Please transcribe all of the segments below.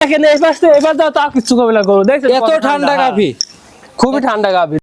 দেখেন এই পাশে এবার দাও তা কিছু কবে না করো দেখছেন এত ঠান্ডা কাফি খুবই ঠান্ডা কাফি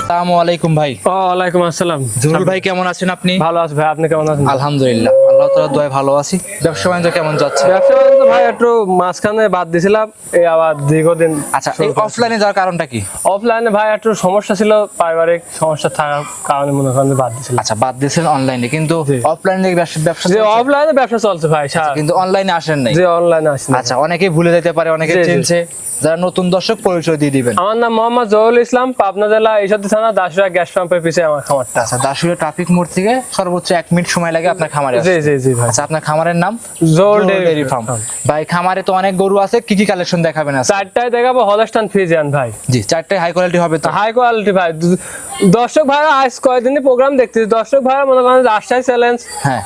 আসসালামু আলাইকুম ভাই। ওয়ালাইকুম আসসালাম। জহুরুল ভাই কেমন আছেন আপনি? ভালো আছে ভাই আপনি কেমন আছেন? আলহামদুলিল্লাহ। আল্লাহ তাআলা দয়ায় ভালো আছি। ব্যবসা বাণিজ্য কেমন যাচ্ছে? ব্যবসা বাণিজ্য ভাই একটু মাঝখানে বাদ দিছিলাম এই আবার দীর্ঘদিন আচ্ছা এই অফলাইনে যাওয়ার কারণটা কি? অফলাইনে ভাই একটু সমস্যা ছিল পারিবারিক সমস্যা থাকার কারণে মনে করেন বাদ দিছিলাম। আচ্ছা বাদ অনলাইনে কিন্তু অফলাইনে ব্যবসা যে অফলাইনে ব্যবসা চলছে ভাই কিন্তু অনলাইনে আসেন নাই। যে অনলাইনে আসছে আচ্ছা অনেকেই ভুলে যেতে পারে অনেকে। চিনছে। যারা নতুন দর্শক পরিচয় দিয়ে দিবেন। আমার নাম মোহাম্মদ জহুরুল ইসলাম পাবনা জেলা ঈশ্বরদী থানা দাসুরা গ্যাস পাম্পের পিছিয়ে আমার খামারটা। আচ্ছা দাসুরিয়া ট্রাফিক মোড় থেকে সর্বোচ্চ এক মিনিট সময় লাগে আপনার খামারে জি। জি জি ভাই। আচ্ছা আপনার খামারের নাম? জোল ডেয়ারি ফার্ম। ভাই খামারে তো অনেক গরু আছে কি কি কালেকশন দেখাবেন আজকে? চারটায় দেখাবো হলস্টান ফিজিয়ান ভাই। জি চারটে হাই কোয়ালিটি হবে তো? হাই কোয়ালিটি ভাই। দর্শক ভাইরা আজ কয়েকদিনই প্রোগ্রাম দেখতেছি? দর্শক ভাইরা মনে করেন রাজশাহী চ্যালেঞ্জ হ্যাঁ।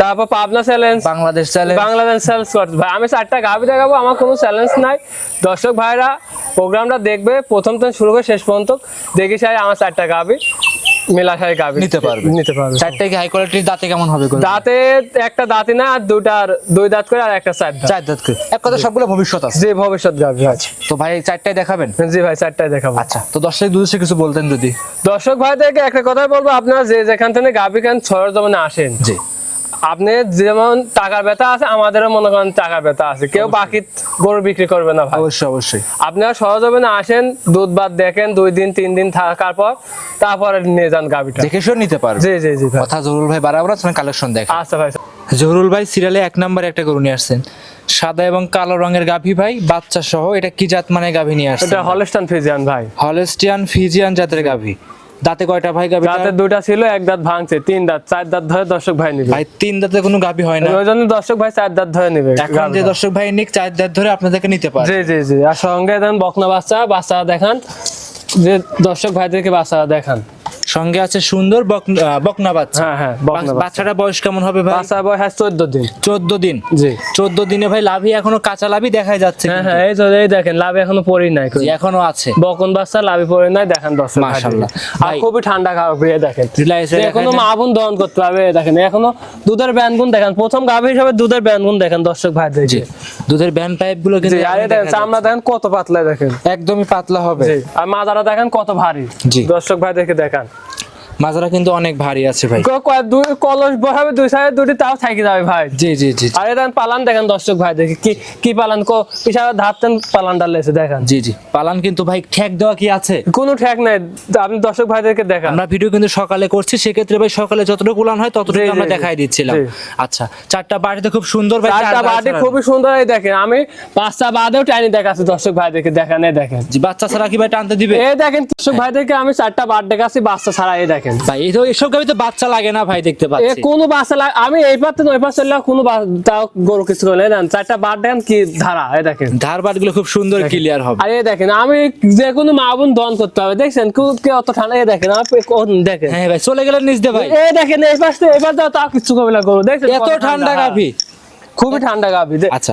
তারপর Pabna challenge Bangladesh challenge Bangladesh challenge করছে। ভাই আমি চারটা গাভি দেখাবো আমার কোনো চ্যালেঞ্জ নাই। দর্শক ভাইরা প্রোগ্রামটা দেখবে প্রথম থেকে শুরু করে শেষ পর্যন্ত। দেখি সাই আমার চারটা গাভি। মেলা গাভি নিতে পারবে। নিতে পারবে। চারটে কি হাই কোয়ালিটির দাঁতে কেমন হবে দাঁতে একটা দাঁতে না আর দুটার দুই দাঁত করে আর একটা চার দাঁত। চার দাঁত করে। এক কথা সবগুলো ভবিষ্যৎ আছে। যে ভবিষ্যৎ গাভি আছে। তো ভাই চারটাই দেখাবেন? জি ভাই চারটায় দেখাবো। আচ্ছা তো দর্শক দুদেশে কিছু বলতেন যদি? দর্শক ভাইদেরকে একটা কথাই বলব আপনারা যে যেখান থেকে গাভী কেন ছড়ার জমানে আসেন। জি। আপনি যেমন টাকার ব্যথা আছে আমাদেরও মনে করেন টাকার ব্যথা আছে। কেউ বাকি গরু বিক্রি করবে না ভাই। অবশ্যই অবশ্যই। আপনারা সহজভাবে আসেন দুধ ভাত দেখেন দুই দিন তিন দিন থাকার পর তারপরে নিয়ে যান গাভিটা দেখে শুনে নিতে পারবে। জি জি জি ভাই। কথা জহুরুল ভাই বারাবর আপনার কালেকশন দেখ। আচ্ছা ভাই। জহুরুল ভাই সিরিয়ালে এক নম্বরে একটা গরু নিয়ে আসছেন। সাদা এবং কালো রঙের গাভী ভাই বাচ্চা সহ এটা কি জাত মানে গাভী নিয়ে আসছেন? এটা হলস্টান ফিজিয়ান ভাই। হলেস্টিয়ান ফিজিয়ান জাতের গাভী। দাঁতে কয়টা ভাই গাবি দাঁতে দুইটা ছিল এক দাঁত ভাঙছে তিন দাঁত চার দাঁত ধরে দর্শক ভাই নিবে। ভাই তিন দাঁতে কোনো গাভী হয় না। ওই জন্য দর্শক ভাই চার দাঁত ধরে নিবে এখন যে। দর্শক ভাই নিক চার দাঁত ধরে আপনাদেরকে নিতে পারে। জি জি জি। আর সঙ্গে দেন বকনা বাচ্চা বাচ্চা দেখান। যে দর্শক ভাইদেরকে বাচ্চা দেখান। সঙ্গে আছে সুন্দর বকনা বাচ্চা। হ্যাঁ হ্যাঁ বাচ্চা বাচ্চাটা বয়স কেমন হবে ভাই? বাচ্চা বয়স চোদ্দ দিন। চোদ্দ দিন? জি। চোদ্দ দিনে ভাই লাভই এখনও কাঁচা লাভই দেখাই যাচ্ছে হ্যাঁ হ্যাঁ এই তো এই দেখেন লাভ এখনও পড়ি নাই এখনও আছে। বকন বাচ্চা লাভে পড়ে নাই দেখেন দর্শক মাশাআল্লাহ। আর খুবই ঠান্ডা খাওয়া এই দেখেন। এখনও মা বোন দহন করতে এই দেখেন। এখনও দুধের ব্যানগুন দেখেন প্রথম গাভী হিসাবে দুধের ব্যানগুন দেখেন দর্শক ভাই দেখে দুধের ব্যান পাইপগুলো কিন্তু চামড়া দেখেন কত পাতলা দেখেন। একদমই পাতলা হবে। আর মাজারা দেখেন কত ভারী। দর্শক ভাই দেখে দেখান। মাজারা কিন্তু অনেক ভারী আছে ভাই। দুই কলস বসাবে দুই সাইডে দুটি তাও থাকি যাবে ভাই। জি জি জি আর এটা পালান দেখেন দর্শক ভাই দেখে কি কি পালান কো পিছাবে ধারতেন পালানটা লেছে দেখেন। জি জি পালান কিন্তু ভাই ঠেক দেওয়া কি আছে? কোনো ঠেক নাই আপনি দর্শক ভাইদেরকে দেখান। আমরা ভিডিও কিন্তু সকালে করছি সেক্ষেত্রে ভাই সকালে যতটুকু উলান হয় ততটুকু আমরা দেখাই দিচ্ছিলাম। আচ্ছা চারটা বাড়িতে খুব সুন্দর ভাই চারটা চার বাটি খুবই সুন্দর এই দেখেন আমি পাঁচটা বাদেও টাইনি দেখাচ্ছি দর্শক ভাইদেরকে দেখেন দেখেন। জি, বাচ্চা ছাড়া কি ভাই টানতে দিবে? এই দেখেন দর্শক ভাইদেরকে আমি চারটা বার দেখাচ্ছি বাচ্চা ছাড়া এই দেখেন। ভাই এই তো এসব গাড়ি তো বাচ্চা লাগে না ভাই দেখতে পাচ্ছি। কোনো বাচ্চা লাগ- আমি এই পার ওই পার চললে কোনো গরু কিছু করে দেন চারটা বার দেখেন কি ধারা এই দেখেন। ধারবাটগুলো খুব সুন্দর ক্লিয়ার হবে। আর এই দেখেন আমি যে কোনো মা বোন দন করতে হবে দেখছেন? কে অত ঠান্ডা এই দেখেন পে- কোন দেখেন। হ্যাঁ ভাই চলে গেলেন নিচ দিয়ে ভাই। এই দেখেন এই পাশ এই পাশ তাও কিছু করবে না গরু দেখছেন? এত ঠান্ডা গাভী। খুবই ঠান্ডা গাভি আচ্ছা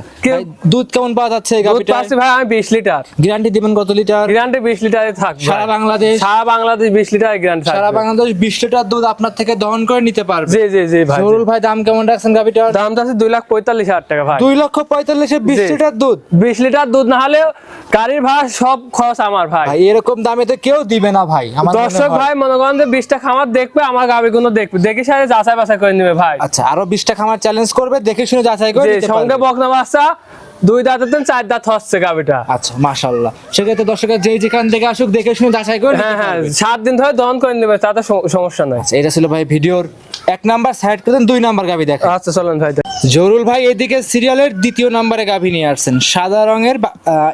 দুধ কেমন পাওয়া যাচ্ছে এই দুধ পাচ্ছি ভাই আমি বিশ লিটার। গ্যারান্টি দিবেন কত লিটার? গ্যারান্টি বিশ লিটারে থাকবে সারা বাংলাদেশ সারা বাংলাদেশ বিশ লিটার গ্যারান্টি সারা বাংলাদেশ বিশ লিটার দুধ আপনার থেকে দহন করে নিতে পারবে। জি জি জি ভাই জহুরুল ভাই দাম কেমন রাখছেন গাভীটার? দাম আছে দুই লাখ পঁয়তাল্লিশ হাজার টাকা ভাই। দুই লক্ষ পঁয়তাল্লিশে বিশ। লিটার দুধ? বিশ লিটার দুধ না হলে গাড়ির ভাড়া সব খরচ আমার ভাই। ভাই এরকম দামে তো কেউ দিবে না ভাই দর্শক ভাই মনে করেন যে বিশটা খামার দেখবে আমার গাভি গুলো দেখবে। দেখে সাথে যাচাই বাছাই করে নিবে ভাই। আচ্ছা আরও বিশটা খামার চ্যালেঞ্জ করবে দেখে শুনে যাচাই করে সঙ্গে। বকনা বাচ্চা দুই দাঁত দেন চার দাঁত হচ্ছে গাভিটা আচ্ছা মাশাআল্লাহ। সেক্ষেত্রে দর্শকের যেই যেখান থেকে আসুক দেখে শুনে যাচাই করে হ্যাঁ হ্যাঁ সাত দিন ধরে দহন করে নেবে তাতে সমস্যা নাই। আচ্ছা, এটা ছিল ভাই ভিডিওর এক নাম্বার সাইড করে দুই নাম্বার গাভী দেখা আচ্ছা চলেন ভাই জরুল ভাই এদিকে সিরিয়ালের দ্বিতীয় নাম্বারে গাভী নিয়ে আসছেন। সাদা রঙের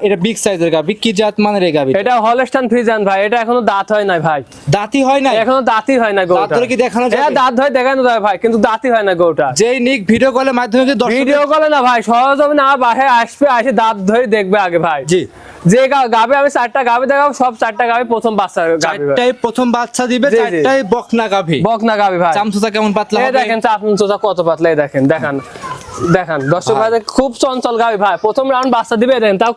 এটা বিগ সাইজের গাভী। কি জাত মানের এই গাভী এটা হলস্টান ফ্রিজান ভাই এটা এখনও দাঁত হয় নাই ভাই। দাঁতি হয় না এখনও দাঁতই হয় না দাঁত গরুটা ধরে কি দেখানো যাবে? দাঁত ধরে দেখানো যায় ভাই কিন্তু দাঁতই হয় না গরুটা যেই নিক ভিডিও কলের মাধ্যমে দর্শক ভিডিও করে না ভাই সহজ হবে না বাসায় আসবে আসে দাঁত ধরে দেখবে আগে ভাই। জি। যে গাবে আমি চারটা গাবে দেখাবো সব চারটা গাবে প্রথম বাচ্চা গাবে চারটাই প্রথম বাচ্চা দিবে। চারটাই বকনা গাভী। বক না গাবে ভাই। চামচুচা কেমন পাতলা এই দেখেন চাপন চোচা কত পাতলা এই দেখেন দেখান। দেখান। দর্শক ভাই খুব চঞ্চল গাবি ভাই। প্রথম রাউন্ড বাচ্চা দিবে দেখেন তাও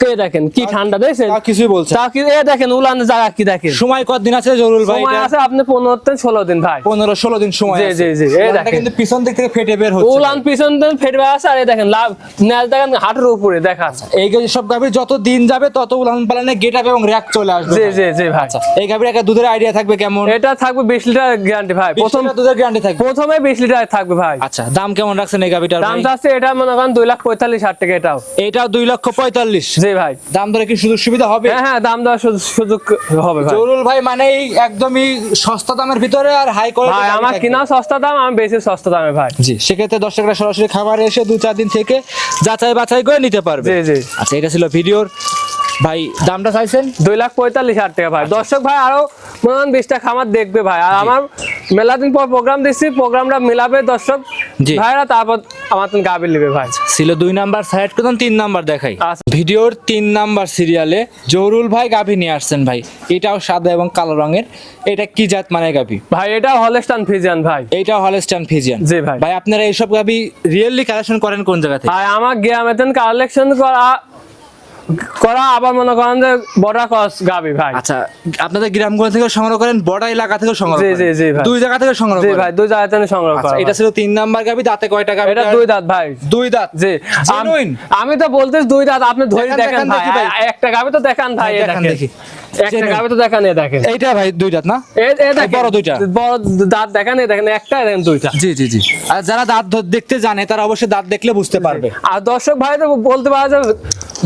কে দেখেন? কি ঠান্ডা দেখছেন? কিছুই বলছে তাও কি এ দেখেন উলান জায়গা কি দেখেন? সময় কতদিন আছে জরুল ভাই সময় আছে আপনি পনেরো দিন ষোলো দিন ভাই। পনেরো ষোলো দিন সময় আছে। জি, জি, এই উলানটা দেখেন। কিন্তু পিছন দিক থেকে ফেটে বের হচ্ছে। উলান পিছন দিন ফেটবে আছে আর এই দেখেন লাভ ন্যাজ দেখেন হাঁটুর উপরে দেখান এই যে সব গাভীর যত দিন যাবে তত উলান পালানে গেট আপ এবং র্যাক চলে আসবে জি জি জি ভাই। আচ্ছা এই গাভীর একটা দুধের আইডিয়া থাকবে কেমন? এটা থাকবে বিশ লিটার গ্যারান্টি ভাই। প্রথম দুধের গ্যারান্টি থাকবে। প্রথমে বিশ লিটার থাকবে ভাই। আচ্ছা দাম কেমন রাখছেন এই গাভীটার দাম আছে এটা মনে করেন দুই লাখ পঁয়তাল্লিশ হাজার টাকা এটাও। এটা দুই লক্ষ পঁয়তাল্লিশ। জি ভাই। দাম ধরে কি সুযোগ সুবিধা হবে? হ্যাঁ হ্যাঁ দাম সুযোগ- হবে জরুল ভাই মানে একদমই সস্তা দামের ভিতরে আর হাই কোয়ালিটি আমার কিনা সস্তা দাম আমি বেশি সস্তা দামে ভাই। জি সেক্ষেত্রে দর্শকরা সরাসরি খাবার এসে দু চার দিন থেকে যাচাই বাছাই করে নিতে পারবে। জি জি। আচ্ছা এটা ছিল ভিডিওর ভাই দামটা চাইছেন? দুই লাখ পঁয়তাল্লিশ হাজার টাকা ভাই। দর্শক ভাই আরও মনে বিশটা খামার দেখবে ভাই। আর আমার মেলা দিন পর প্রোগ্রাম দিচ্ছি প্রোগ্রামটা মিলাবে দর্শক। জি। ভাইরা তারপর আমার তুমি গাবি নেবে ভাই। ছিল দুই নাম্বার সাইড করতাম তিন নাম্বার দেখাই। আচ্ছা। ভিডিওর তিন নাম্বার সিরিয়ালে জহুরুল ভাই গাভী নিয়ে আসছেন ভাই। এটাও সাদা এবং কালো রঙের। এটা কি জাত মানে গাভী ভাই এটা হলেস্টান ফিজিয়ান ভাই। এইটাও হলস্টান ফিজিয়ান জি ভাই। ভাই আপনারা এইসব গাভী রিয়েলি কালেকশন করেন কোন জায়গা থেকে? ভাই আমার গিয়ামেতেন কালেকশন করা করা আবার মনে করেন যে বড় কস গাবি ভাই। আচ্ছা আপনাদের গ্রামগুলো থেকে সংগ্রহ করেন বড় এলাকা থেকে সংগ্রহ জি, করেন? জি, জি, ভাই। দুই জায়গা থেকে সংগ্রহ জি ভাই দুই জায়গা থেকে সংগ্রহ আচ্ছা করা এটা ছিল তিন নাম্বার গাভী দাঁতে কয়টা গাভী এটা দুই দাঁত ভাই। দুই দাঁত? জি আম- তো বলতে দুই দাঁত আপনি ধরে দেখেন ভাই। একটা গাবি তো দেখান ভাই হ্যাঁ, দেখান দেখি। একটা গাবি তো দেখান দেখেন। এইটা ভাই দুই দাঁত না? এ- এ দেখেন। বড় দুইটা? বড় দাঁত দেখেন দেখেন একটা দেখেন দুইটা। জি জি জি। আর যারা দাঁত দেখতে জানে তারা অবশ্যই দাঁত দেখলে বুঝতে পারবে। আর দর্শক ভাই তো বলতে পারা যে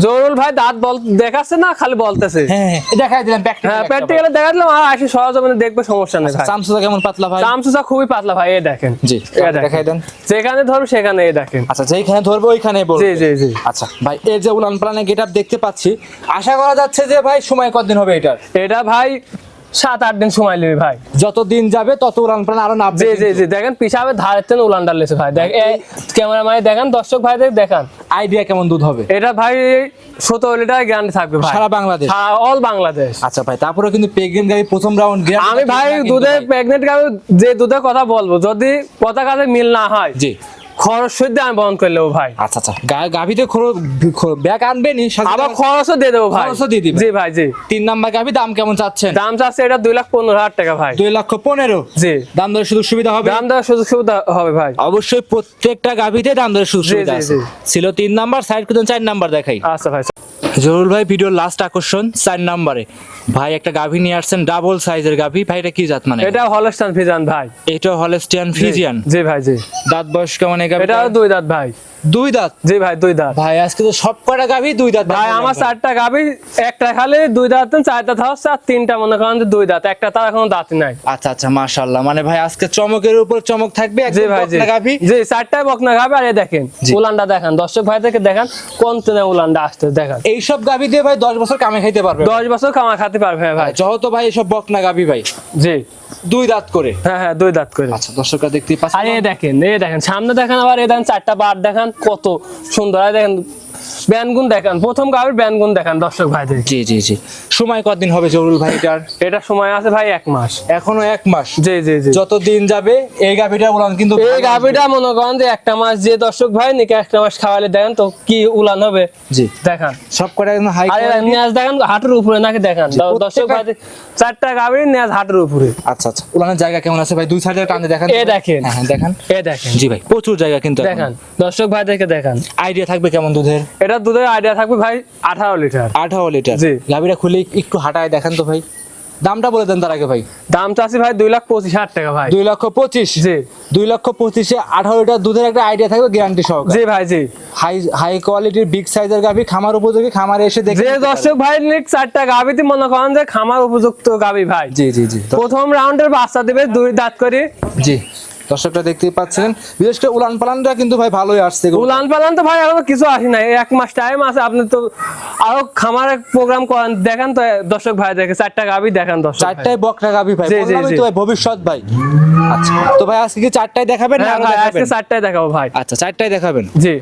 জরুল ভাই দাঁত বল দেখাচ্ছে না খালি বলতেছে। হ্যাঁ হ্যাঁ, দেখাই দিলাম হ্যাঁ প্র্যাকটিক্যালি দেখালাম আর আসি সহজে দেখবে সমস্যা নেই ভাই। চামচুটা কেমন পাতলা ভাই? চামচুচা খুবই পাতলা ভাই দেখেন। জি দেখাই দেন। যেখানে ধরো সেখানে এই দেখেন। আচ্ছা যেখানে ধরবে ওইখানে বলবে। জি জি জি। আচ্ছা ভাই এই যে উলান পালানে দেখতে পাচ্ছি আশা করা যাচ্ছে যে ভাই সময় কতদিন হবে এটার? এটা ভাই সাত আট দিন সময় নেবে ভাই। যত দিন যাবে তত উলান পালান আরও নামবে জি জি জি দেখেন পিছাবে ধারের থেকে উলান ডালেছে ভাই। দেখ ক্যামেরা মানে দেখেন দর্শক ভাইদের দেখান। আইডিয়া কেমন দুধ হবে? এটা ভাই সতেরো লিটার গ্যারান্টি থাকবে ভাই। সারা বাংলাদেশ? অল বাংলাদেশ। আচ্ছা ভাই তারপরে কিন্তু প্রেগনেন্ট গাড়ি প্রথম রাউন্ড আমি ভাই দুধে প্রেগনেন্ট গাই যে দুধের কথা বলব যদি কথা কাছে মিল না হয় জি। খরচ সদ্য আমি বন্ধ করে দেবো ভাই। আচ্ছা আচ্ছা। গাভীতে ব্যাগ আনবে নি আবার খরচও দিয়ে দেবো ভাই। খরচও দিয়ে দিবে। জি ভাই জি। তিন নাম্বার গাভী দাম কেমন চাচ্ছেন? দাম চাচ্ছে এটা দুই লাখ পনেরো হাজার টাকা ভাই। দুই লক্ষ পনেরো? জি। দাম দরের সুযোগ সুবিধা হবে? দাম দেওয়ার সুযোগ সুবিধা হবে ভাই। অবশ্যই প্রত্যেকটা গাভীতে দাম দরের সুযোগ সুবিধা আছে। ছিল তিন নাম্বার সাইড করতেন চার নাম্বার দেখাই। আচ্ছা ভাই জরুল ভাই ভিডিওর লাস্ট আকর্ষণ চার নাম্বারে। ভাই একটা গাভী নিয়ে আসছেন ডাবল সাইজের গাভী। ভাই এটা কি জাত মানে? এটা হলস্টান ফিজান ভাই। এটা হলস্টিয়ান। ফিজিয়ান? জি ভাই জি। দাঁত বয়স কেমন এই গাভীটা? দুই দাঁত ভাই। দুই দাঁত? জি ভাই দুই দাঁত। ভাই আজকে তো সব কটা গাভী? দুই দাঁত ভাই আমার চারটা গাবি একটা খালি দুই দাঁত চার দাঁত হচ্ছে আর তিনটা মনে করেন দুই দাঁত। একটা তার এখনও দাঁত নাই। আচ্ছা আচ্ছা মাশাআল্লাহ। মানে ভাই আজকে চমকের উপর চমক থাকবে জি ভাই জি। বকনা গাভী? জি বকনা আর দেখেন জি। উলানটা দেখান। দর্শক ভাই থেকে দেখান কোন ট্রেনে উলানটা আসতে দেখান। এইসব গাভী দিয়ে ভাই দশ বছর কামে খাইতে পারবে দশ বছর কামা খাতে পারবে ভাই যত ভাই এইসব বকনা গাভী ভাই। জি। দুই দাঁত করে। হ্যাঁ হ্যাঁ দুই দাঁত করে। আচ্ছা দর্শকরা দেখতে পাচ্ছেন। এ দেখেন এই দেখেন সামনে দেখেন আবার এই দেখেন চারটা বার দেখেন কত সুন্দর। দেখেন ব্যানগুন দেখান প্রথম গাবির ব্যানগুন দেখান দর্শক ভাইদের। জি জি জি। সময় কতদিন হবে জরুল ভাই এটার? এটা সময় আছে ভাই এক মাস। এখনও এক মাস? জি জি জি। যত দিন যাবে এই গাভীটা উলান কিন্তু এই গাবিটা মনে করেন যে একটা মাস যে দর্শক ভাই নাকি একটা মাস খাওয়ালে দেখেন তো কি উলান হবে। জি। দেখান। সব কটা একদম হাই আরে নিয়াজ দেখেন হাঁটুর উপরে নাকি দেখান। দর্শক ভাই চারটা গাবির নিয়াজ হাঁটুর উপরে। আচ্ছা আচ্ছা। উলানের জায়গা কেমন আছে ভাই? দুই সাইডে টানে দেখান এ দেখেন। হ্যাঁ হ্যাঁ, দেখান। এ দেখেন। জি ভাই প্রচুর জায়গা কিন্তু দেখান। দর্শক ভাইদেরকে দেখান। আইডিয়া থাকবে কেমন দুধের? এটা দুধের আইডিয়া থাকবে ভাই আঠারো লিটার আঠারো লিটার জি। গাভীটা খুলে একটু হাঁটায় দেখান তো ভাই। দামটা বলে দেন তার আগে ভাই। দাম চাচ্ছি ভাই দুই লাখ পঁচিশ হাজার টাকা ভাই। দুই লক্ষ পঁচিশ? জি। দুই লক্ষ পঁচিশে আঠারো লিটার দুধের একটা আইডিয়া থাকবে গ্যারান্টি সহকারে। জি ভাই জি। হাই হাই কোয়ালিটির বিগ সাইজের গাভী খামার উপযোগী খামারে এসে দেখে যে। দর্শক ভাই নিক চারটা গাবিতে মনে করেন যে খামার উপযুক্ত গাবি ভাই। জি জি জি। প্রথম রাউন্ডের বাচ্চা দেবে দুই দাঁত করে। জি। দর্শকরা দেখতেই পাচ্ছেন। বিশেষ করে উলান পালানটা কিন্তু ভাই ভালোই আসছে। উলান পালান তো ভাই এখনও কিছু আসে নাই। এক মাস টাইম আছে আপনি তো আরও খামারে প্রোগ্রাম করেন দেখেন তো দর্শক ভাই দেখে চারটা গাবি দেখেন দর্শক চারটাই চারটায় বকরা গাভী ভাই বললাম তো ভাই ভবিষ্যৎ ভাই। আচ্ছা তো ভাই আজকে কি চারটায় দেখাবেন না হ্যাঁ আজকে চারটায় দেখাবো ভাই। আচ্ছা চারটায় দেখাবেন। জি।